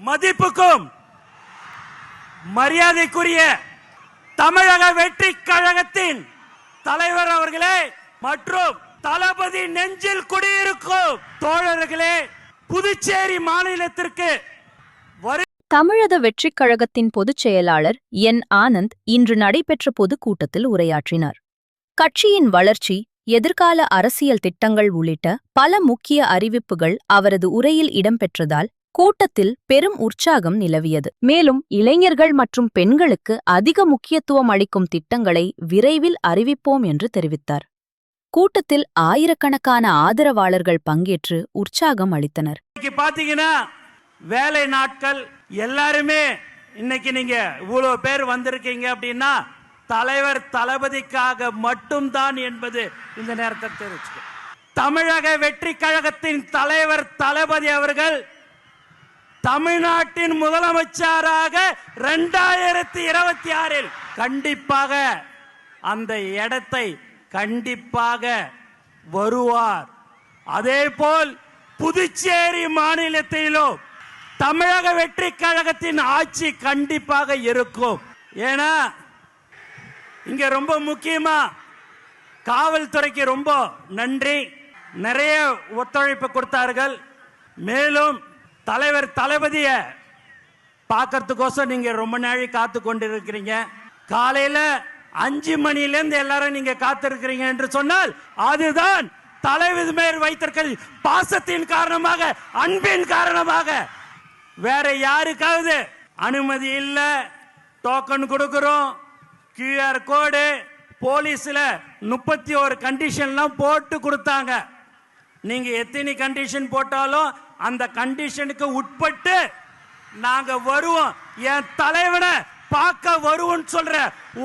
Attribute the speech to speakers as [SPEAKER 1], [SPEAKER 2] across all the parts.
[SPEAKER 1] மதிப்புக்கும் மரியாதைக்குரிய தமிழக வெற்றி கழகத்தின் தலைவர் அவர்களே மற்றும் தளபதி நெஞ்சில் குடியிருக்கும் தோழர்களே புதுச்சேரி மாநிலத்திற்கு
[SPEAKER 2] தமிழக வெற்றிக் கழகத்தின் பொதுச் செயலாளர் என். ஆனந்த் இன்று நடைபெற்ற பொதுக்கூட்டத்தில் உரையாற்றினார். கட்சியின் வளர்ச்சி எதிர்கால அரசியல் திட்டங்கள் உள்ளிட்ட பல முக்கிய அறிவிப்புகள் அவரது உரையில் இடம்பெற்றதால் கூட்டத்தில் பெரும் உற்சாகம் நிலவியது. மேலும் இளைஞர்கள் மற்றும் பெண்களுக்கு அதிக முக்கியத்துவம் அளிக்கும் திட்டங்களை விரைவில் அறிவிப்போம் என்று தெரிவித்தார். கூட்டத்தில் ஆயிரக்கணக்கான ஆதரவாளர்கள் பங்கேற்று உற்சாகம் அளித்தனர்.
[SPEAKER 1] இன்னைக்கு பாத்தீங்கன்னா வேலை நாட்கள் எல்லாருமே இன்னைக்கு நீங்க இவ்வளவு பேர் வந்திருக்கீங்க அப்படின்னா தலைவர் தளபதிக்காக மட்டும்தான் என்பது இந்த நேரத்தை தெரிவிச்சு தமிழக வெற்றி கழகத்தின் தலைவர் தளபதி அவர்கள் தமிழ்நாட்டின் முதலமைச்சராக இரண்டாயிரத்தி இருபத்தி ஆறில் கண்டிப்பாக அந்த இடத்தை கண்டிப்பாக வருவார். அதே போல் புதுச்சேரி மாநிலத்திலும் தமிழக வெற்றி கழகத்தின் ஆட்சி கண்டிப்பாக இருக்கும். ஏன்னா இங்க ரொம்ப முக்கியமா காவல்துறைக்கு ரொம்ப நன்றி. நிறைய ஒத்துழைப்பு கொடுத்தார்கள். மேலும் தலைவர் தளபதிய பார்க்கறதுக்கோசம் நீங்க ரொம்ப நாளை காத்து கொண்டிருக்கிறீங்க. காலையில அஞ்சு மணிலேருந்து எல்லாரும் நீங்க காத்திருக்கிறீங்க என்று சொன்னால் அதுதான் தலைவர் மேல் வைத்திருக்கிற பாசத்தின் காரணமாக அன்பின் காரணமாக. வேற யாருக்காவது அனுமதி இல்ல டோக்கன் கொடுக்கிறோம் கியூஆர் கோடு போலீஸ்ல முப்பத்தி ஒரு கண்டிஷன்லாம் போட்டு கொடுத்தாங்க. நீங்க எத்தனை கண்டிஷன் போட்டாலும் அந்த கண்டிஷனுக்கு உட்பட்டு நாங்க வருவோம். என் தலைவனை பார்க்க வருவோம் சொல்ற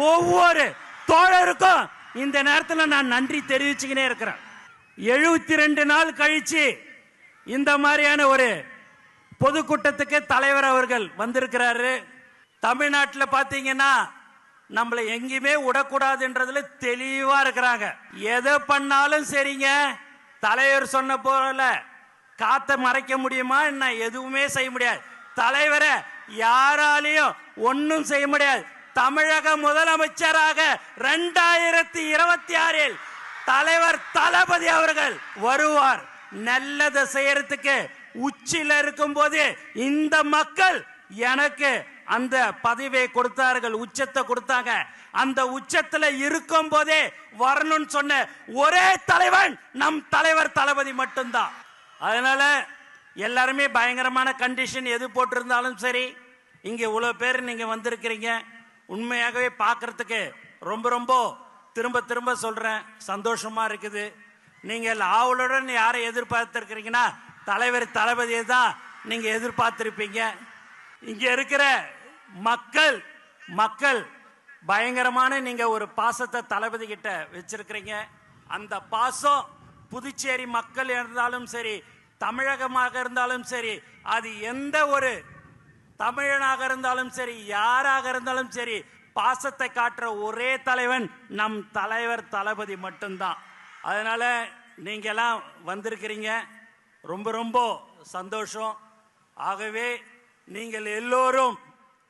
[SPEAKER 1] ஒவ்வொரு தோழருக்கும் இந்த நேரத்தில் நான் நன்றி தெரிவிச்சுக்கினே இருக்கிறேன். எழுபத்தி ரெண்டு நாள் கழிச்சு இந்த மாதிரியான ஒரு பொதுக்கூட்டத்துக்கு தலைவர் அவர்கள் வந்திருக்கிறாரு. தமிழ்நாட்டில் பார்த்தீங்கன்னா நம்மளை எங்கேயுமே விடக்கூடாதுன்றதுல தெளிவாக இருக்கிறாங்க. எதை பண்ணாலும் சரிங்க. தலைவர் சொன்ன போல காத்த மறைக்க முடியுமா என்ன? எதுவுமே செய்ய முடியாது. தலைவரை யாராலையும் ஒன்னும் செய்ய முடியாது. தமிழக முதலமைச்சராக ரெண்டாயிரத்தி இருபத்தி ஆறில் தலைவர் தளபதி அவர்கள் வருவார். நல்லதை செய்யறதுக்கு உச்சில இருக்கும் போது இந்த மக்கள் எனக்கு அந்த பதவியை கொடுத்தார்கள் உச்சத்தை கொடுத்தாங்க. அந்த உச்சத்துல இருக்கும் போதே வரணும்னு சொன்ன ஒரே தலைவன் நம் தலைவர் தளபதி மட்டும்தான். அதனால எல்லாருமே பயங்கரமான கண்டிஷன் எது போட்டிருந்தாலும் சரி இங்க இவ்வளவு பேர் நீங்க வந்திருக்கிறீங்க. உண்மையாகவே பார்க்கறதுக்கு ரொம்ப ரொம்ப திரும்ப திரும்ப சொல்றேன் சந்தோஷமா இருக்குது. நீங்கள் ஆவலுடன் யாரை எதிர்பார்த்திருக்கிறீங்கன்னா தலைவர் தளபதியை தான் நீங்க எதிர்பார்த்திருப்பீங்க. இங்க இருக்கிற மக்கள் மக்கள் பயங்கரமான நீங்க ஒரு பாசத்தை தளபதி கிட்ட வச்சிருக்கிறீங்க. அந்த பாசம் புதுச்சேரி மக்கள் இருந்தாலும் சரி தமிழகமாக இருந்தாலும் சரி அது எந்த ஒரு தமிழனாக இருந்தாலும் சரி யாராக இருந்தாலும் சரி பாசத்தை காட்டுற ஒரே தலைவன் நம் தலைவர் தளபதி மட்டும்தான். அதனால நீங்கெல்லாம் வந்திருக்கிறீங்க. ரொம்ப ரொம்ப சந்தோஷம். ஆகவே நீங்கள் எல்லோரும்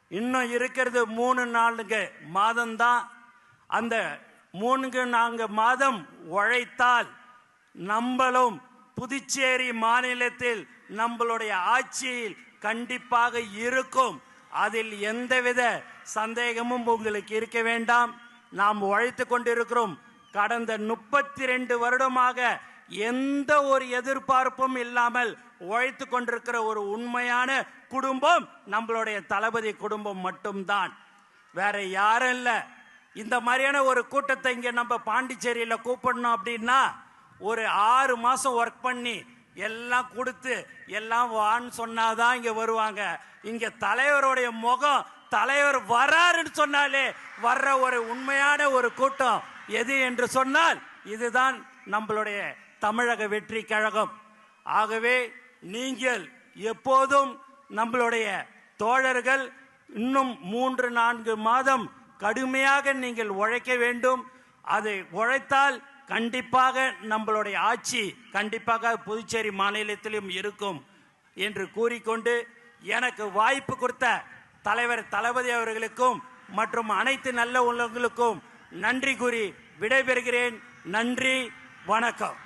[SPEAKER 1] இன்னும் இருக்கிறது மூணு நாளுங்க மாதம்தான். அந்த மூணுக்கு நாங்கள் மாதம் உழைத்தால் நம்மளும் புதுச்சேரி மாநிலத்தில் நம்மளுடைய ஆட்சியில் கண்டிப்பாக இருக்கும். அதில் எந்தவித சந்தேகமும் உங்களுக்கு இருக்க வேண்டாம். நாம் உழைத்து கொண்டிருக்கிறோம். கடந்த முப்பத்தி ரெண்டு வருடமாக எந்த ஒரு எதிர்பார்ப்பும் இல்லாமல் உழைத்து கொண்டிருக்கிற ஒரு உண்மையான குடும்பம் நம்மளுடைய தளபதி குடும்பம் மட்டும்தான். வேற யாரும் இல்லை. இந்த மாதிரியான ஒரு கூட்டத்தை இங்கே நம்ம பாண்டிச்சேரியில் கூப்பிடணும் அப்படின்னா ஒரு ஆறு மாதம் ஒர்க் பண்ணி எல்லாம் கொடுத்து எல்லாம் வான்னு சொன்னாதான் இங்கே வருவாங்க. இங்கே தலைவருடைய முகம் தலைவர் வராருன்னு சொன்னாலே வர்ற ஒரு உண்மையான ஒரு கூட்டம் எது என்று சொன்னால் இதுதான் நம்மளுடைய தமிழக வெற்றி கழகம். ஆகவே நீங்கள் எப்போதும் நம்மளுடைய தோழர்கள் இன்னும் மூன்று நான்கு மாதம் கடுமையாக நீங்கள் உழைக்க வேண்டும். அதை உழைத்தால் கண்டிப்பாக நம்மளுடைய ஆட்சி கண்டிப்பாக புதுச்சேரி மாநிலத்திலும் இருக்கும் என்று கூறிக்கொண்டு எனக்கு வாய்ப்பு கொடுத்த தலைவர் தளபதி அவர்களுக்கும் மற்றும் அனைத்து நல்ல உள்ளவங்களுக்கும் நன்றி கூறி விடைபெறுகிறேன். நன்றி வணக்கம்.